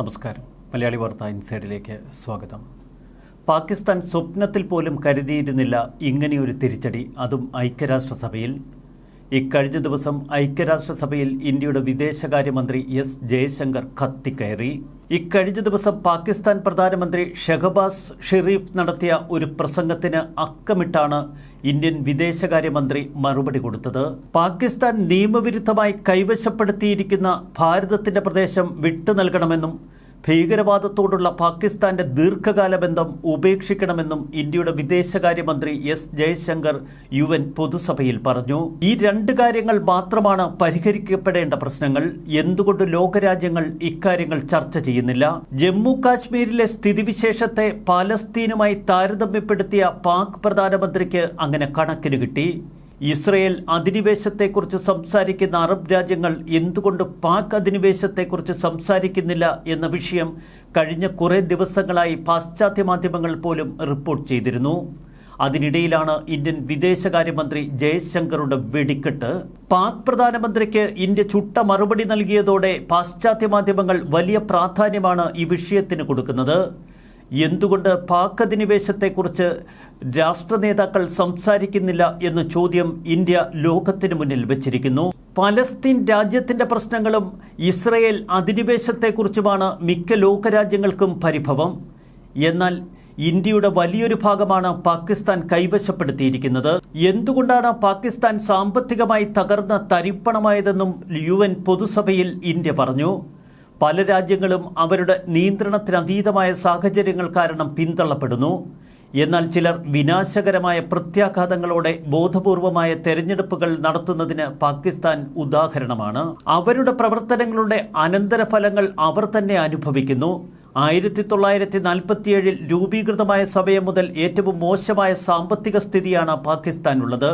നമസ്കാരം. മലയാളി വാർത്ത ഇൻസൈഡിലേക്ക് സ്വാഗതം. പാകിസ്ഥാൻ സ്വപ്നത്തിൽ പോലും കരുതിയിരുന്നില്ല ഇങ്ങനെയൊരു തിരിച്ചടി. അതും ഐക്യരാഷ്ട്രസഭയിൽ ഇക്കഴിഞ്ഞ ദിവസം ഐക്യരാഷ്ട്രസഭയിൽ ഇന്ത്യയുടെ വിദേശകാര്യമന്ത്രി എസ് ജയശങ്കർ കത്തിക്കയറി. ഇക്കഴിഞ്ഞ ദിവസം പാകിസ്ഥാൻ പ്രധാനമന്ത്രി ഷെഹബാസ് ഷെറീഫ് നടത്തിയ ഒരു പ്രസംഗത്തിന് അക്കമിട്ടാണ് ഇന്ത്യൻ വിദേശകാര്യമന്ത്രി മറുപടി കൊടുത്തത്. പാകിസ്ഥാൻ നിയമവിരുദ്ധമായി കൈവശപ്പെടുത്തിയിരിക്കുന്ന ഭാരതത്തിന്റെ പ്രദേശം വിട്ടു നൽകണമെന്നും ഭീകരവാദത്തോടുള്ള പാകിസ്ഥാന്റെ ദീർഘകാല ബന്ധം ഉപേക്ഷിക്കണമെന്നും ഇന്ത്യയുടെ വിദേശകാര്യമന്ത്രി എസ് ജയശങ്കർ യു എൻ പൊതുസഭയിൽ പറഞ്ഞു. ഈ രണ്ട് കാര്യങ്ങൾ മാത്രമാണ് പരിഹരിക്കപ്പെടേണ്ട പ്രശ്നങ്ങൾ. എന്തുകൊണ്ട് ലോകരാജ്യങ്ങൾ ഇക്കാര്യങ്ങൾ ചർച്ച ചെയ്യുന്നില്ല? ജമ്മു കാശ്മീരിലെ സ്ഥിതിവിശേഷത്തെ പാലസ്തീനുമായി താരതമ്യപ്പെടുത്തിയ പാക് പ്രധാനമന്ത്രിക്ക് അങ്ങനെ കണക്കിന് കിട്ടി. ഇസ്രയേൽ അധിനിവേശത്തെക്കുറിച്ച് സംസാരിക്കുന്ന അറബ് രാജ്യങ്ങൾ എന്തുകൊണ്ട് പാക് അധിനിവേശത്തെക്കുറിച്ച് സംസാരിക്കുന്നില്ല എന്ന വിഷയം കഴിഞ്ഞ കുറേ ദിവസങ്ങളായി പാശ്ചാത്യ മാധ്യമങ്ങൾ പോലും റിപ്പോർട്ട് ചെയ്തിരുന്നു. അതിനിടയിലാണ് ഇന്ത്യൻ വിദേശകാര്യമന്ത്രി ജയശങ്കറുടെ വെടിക്കെട്ട്. പാക് പ്രധാനമന്ത്രിക്ക് ഇന്ത്യ ചുട്ട മറുപടി നൽകിയതോടെ പാശ്ചാത്യ മാധ്യമങ്ങൾ വലിയ പ്രാധാന്യമാണ് ഈ വിഷയത്തിന് കൊടുക്കുന്നത്. എന്തുകൊണ്ട് പാക് അധിനിവേശത്തെക്കുറിച്ച് രാഷ്ട്ര നേതാക്കൾ സംസാരിക്കുന്നില്ല എന്ന ചോദ്യം ഇന്ത്യ ലോകത്തിന് മുന്നിൽ വച്ചിരിക്കുന്നു. പലസ്തീൻ രാജ്യത്തിന്റെ പ്രശ്നങ്ങളും ഇസ്രയേൽ അധിനിവേശത്തെക്കുറിച്ചുമാണ് മിക്ക ലോകരാജ്യങ്ങൾക്കും പരിഭവം. എന്നാൽ ഇന്ത്യയുടെ വലിയൊരു ഭാഗമാണ് പാകിസ്ഥാൻ കൈവശപ്പെടുത്തിയിരിക്കുന്നത്. എന്തുകൊണ്ടാണ് പാകിസ്ഥാൻ സാമ്പത്തികമായി തകർന്ന തരിപ്പണമായതെന്നും യു പൊതുസഭയിൽ ഇന്ത്യ പറഞ്ഞു. പല രാജ്യങ്ങളും അവരുടെ നിയന്ത്രണത്തിനതീതമായ സാഹചര്യങ്ങൾ കാരണം പിന്തള്ളപ്പെടുന്നു. എന്നാൽ ചിലർ വിനാശകരമായ പ്രത്യാഘാതങ്ങളോടെ ബോധപൂർവമായ തെരഞ്ഞെടുപ്പുകൾ നടത്തുന്നതിന് പാകിസ്ഥാൻ ഉദാഹരണമാണ്. അവരുടെ പ്രവർത്തനങ്ങളുടെ അനന്തരഫലങ്ങൾ അവർ തന്നെ അനുഭവിക്കുന്നു. ആയിരത്തി തൊള്ളായിരത്തി നാൽപ്പത്തിയേഴിൽ രൂപീകൃതമായ സമയം മുതൽ ഏറ്റവും മോശമായ സാമ്പത്തിക സ്ഥിതിയാണ് പാകിസ്ഥാനുള്ളത്.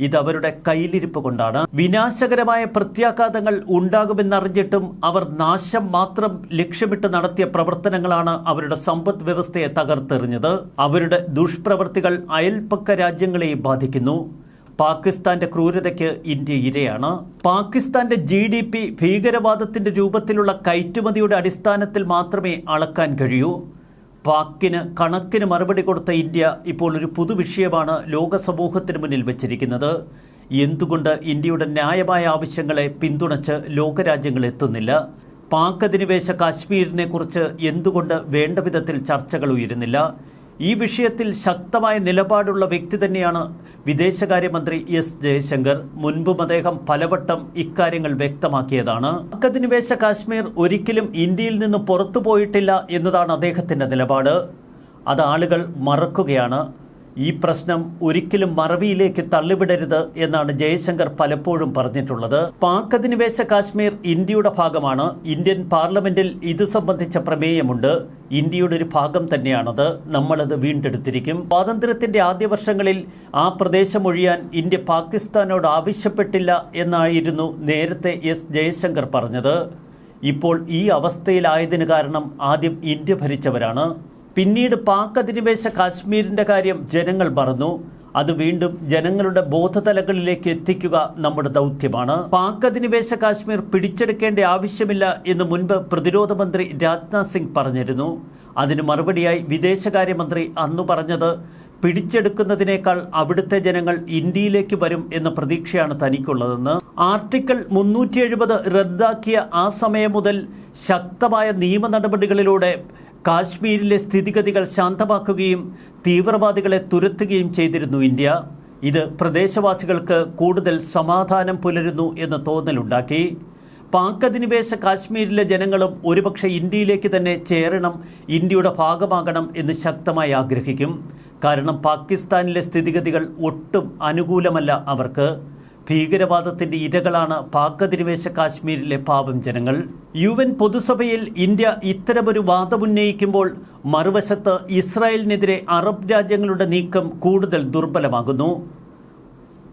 ഇത് അവരുടെ കയ്യിലിരിപ്പ് കൊണ്ടാണ്. വിനാശകരമായ പ്രത്യാഘാതങ്ങൾ ഉണ്ടാകുമെന്നറിഞ്ഞിട്ടും അവർ നാശം മാത്രം ലക്ഷ്യമിട്ട് നടത്തിയ പ്രവർത്തനങ്ങളാണ് അവരുടെ സമ്പദ് വ്യവസ്ഥയെ തകർത്തെറിഞ്ഞത്. അവരുടെ ദുഷ്പ്രവർത്തികൾ അയൽപ്പക്ക രാജ്യങ്ങളെ ബാധിക്കുന്നു. പാകിസ്ഥാന്റെ ക്രൂരതയ്ക്ക് ഇന്ത്യ ഇരയാണ്. പാകിസ്ഥാന്റെ ജി ഡി പി ഭീകരവാദത്തിന്റെ രൂപത്തിലുള്ള കയറ്റുമതിയുടെ അടിസ്ഥാനത്തിൽ മാത്രമേ അളക്കാൻ കഴിയൂ. പാക്കിന് കണക്കിന് മറുപടി കൊടുത്ത ഇന്ത്യ ഇപ്പോൾ ഒരു പുതുവിഷയമാണ് ലോക സമൂഹത്തിന് മുന്നിൽ വച്ചിരിക്കുന്നത്. എന്തുകൊണ്ട് ഇന്ത്യയുടെ ന്യായമായ ആവശ്യങ്ങളെ പിന്തുണച്ച് ലോകരാജ്യങ്ങൾ എത്തുന്നില്ല? പാക് അധിനിവേശ കാശ്മീരിനെ കുറിച്ച് എന്തുകൊണ്ട് വേണ്ട വിധത്തിൽ ചർച്ചകൾ ഉയരുന്നില്ല? ഈ വിഷയത്തിൽ ശക്തമായ നിലപാടുള്ള വ്യക്തി തന്നെയാണ് വിദേശകാര്യമന്ത്രി എസ് ജയശങ്കർ. മുൻപും അദ്ദേഹം പലവട്ടം ഇക്കാര്യങ്ങൾ വ്യക്തമാക്കിയതാണ്. അക്കധിനിവേശ കാശ്മീർ ഒരിക്കലും ഇന്ത്യയിൽ നിന്ന് പുറത്തു പോയിട്ടില്ല എന്നതാണ് അദ്ദേഹത്തിന്റെ നിലപാട്. അത് ആളുകൾ മറക്കുകയാണ്. ഈ പ്രശ്നം ഒരിക്കലും മറവിയിലേക്ക് തള്ളിവിടരുത് എന്നാണ് ജയശങ്കർ പലപ്പോഴും പറഞ്ഞിട്ടുള്ളത്. പാക് അധിനിവേശ കാശ്മീർ ഇന്ത്യയുടെ ഭാഗമാണ്. ഇന്ത്യൻ പാർലമെന്റിൽ ഇത് സംബന്ധിച്ച പ്രമേയമുണ്ട്. ഇന്ത്യയുടെ ഒരു ഭാഗം തന്നെയാണത്. നമ്മളത് വീണ്ടെടുത്തിരിക്കും. സ്വാതന്ത്ര്യത്തിന്റെ ആദ്യ വർഷങ്ങളിൽ ആ പ്രദേശം ഒഴിയാൻ ഇന്ത്യ പാകിസ്ഥാനോട് ആവശ്യപ്പെട്ടില്ല എന്നായിരുന്നു നേരത്തെ എസ് ജയശങ്കർ പറഞ്ഞത്. ഇപ്പോൾ ഈ അവസ്ഥയിലായതിന് കാരണം ആദ്യം ഇന്ത്യ ഭരിച്ചവരാണ്. പിന്നീട് പാക് അധിനിവേശ കാശ്മീരിന്റെ കാര്യം ജനങ്ങൾ മറന്നു. അത് വീണ്ടും ജനങ്ങളുടെ ബോധതലകളിലേക്ക് എത്തിക്കുക നമ്മുടെ ദൗത്യമാണ്. പാക് അധിനിവേശ കാശ്മീർ പിടിച്ചെടുക്കേണ്ട ആവശ്യമില്ല എന്ന് മുൻപ് പ്രതിരോധ മന്ത്രി രാജ്നാഥ് സിംഗ് പറഞ്ഞിരുന്നു. അതിന് മറുപടിയായി വിദേശകാര്യമന്ത്രി അന്ന് പറഞ്ഞത് പിടിച്ചെടുക്കുന്നതിനേക്കാൾ അവിടുത്തെ ജനങ്ങൾ ഇന്ത്യയിലേക്ക് വരും എന്ന പ്രതീക്ഷയാണ് തനിക്കുള്ളതെന്ന്. ആർട്ടിക്കിൾ മുന്നൂറ്റി എഴുപത് റദ്ദാക്കിയ ആ സമയം മുതൽ ശക്തമായ നിയമ നടപടികളിലൂടെ കാശ്മീരിലെ സ്ഥിതിഗതികൾ ശാന്തമാക്കുകയും തീവ്രവാദികളെ തുരത്തുകയും ചെയ്തിരുന്നു ഇന്ത്യ. ഇത് പ്രദേശവാസികൾക്ക് കൂടുതൽ സമാധാനം പുലരുന്നു എന്ന തോന്നലുണ്ടാക്കി. പാക് അധിനിവേശ കാശ്മീരിലെ ജനങ്ങളും ഒരുപക്ഷെ ഇന്ത്യയിലേക്ക് തന്നെ ചേരണം ഇന്ത്യയുടെ ഭാഗമാകണം എന്ന് ശക്തമായി ആഗ്രഹിക്കും. കാരണം പാകിസ്ഥാനിലെ സ്ഥിതിഗതികൾ ഒട്ടും അനുകൂലമല്ല അവർക്ക്. ഭീകരവാദത്തിന്റെ ഇരകളാണ് പാക് അധിനിവേശ കാശ്മീരിലെ പാവം ജനങ്ങൾ. യു എൻ പൊതുസഭയിൽ ഇന്ത്യ ഇത്തരമൊരു വാദമുന്നയിക്കുമ്പോൾ മറുവശത്ത് ഇസ്രായേലിനെതിരെ അറബ് രാജ്യങ്ങളുടെ നീക്കം കൂടുതൽ ദുർബലമാകുന്നു.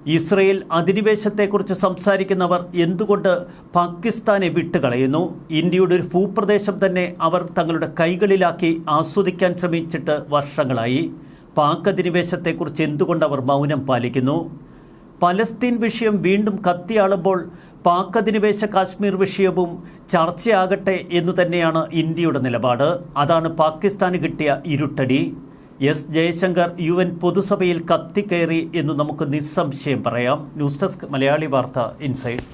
ഇസ്രയേൽ അധിനിവേശത്തെക്കുറിച്ച് സംസാരിക്കുന്നവർ എന്തുകൊണ്ട് പാകിസ്ഥാനെ വിട്ടുകളയുന്നു? ഇന്ത്യയുടെ ഒരു ഭൂപ്രദേശം തന്നെ അവർ തങ്ങളുടെ കൈകളിലാക്കി ആസ്വദിക്കാൻ ശ്രമിച്ചിട്ട് വർഷങ്ങളായി. പാക് അധിനിവേശത്തെക്കുറിച്ച് എന്തുകൊണ്ട് അവർ മൗനം പാലിക്കുന്നു? പലസ്തീൻ വിഷയം വീണ്ടും കത്തിയാളുമ്പോൾ പാക് അധിനിവേശ കാശ്മീർ വിഷയവും ചർച്ചയാകട്ടെ എന്ന് തന്നെയാണ് ഇന്ത്യയുടെ നിലപാട്. അതാണ് പാകിസ്ഥാന് കിട്ടിയ ഇരുട്ടടി. എസ് ജയശങ്കർ യു എൻ പൊതുസഭയിൽ കത്തിക്കയറി എന്ന് നമുക്ക് നിസ്സംശയം പറയാം. ന്യൂസ് ഡെസ്ക് മലയാളി വാർത്ത ഇൻസൈഡ്.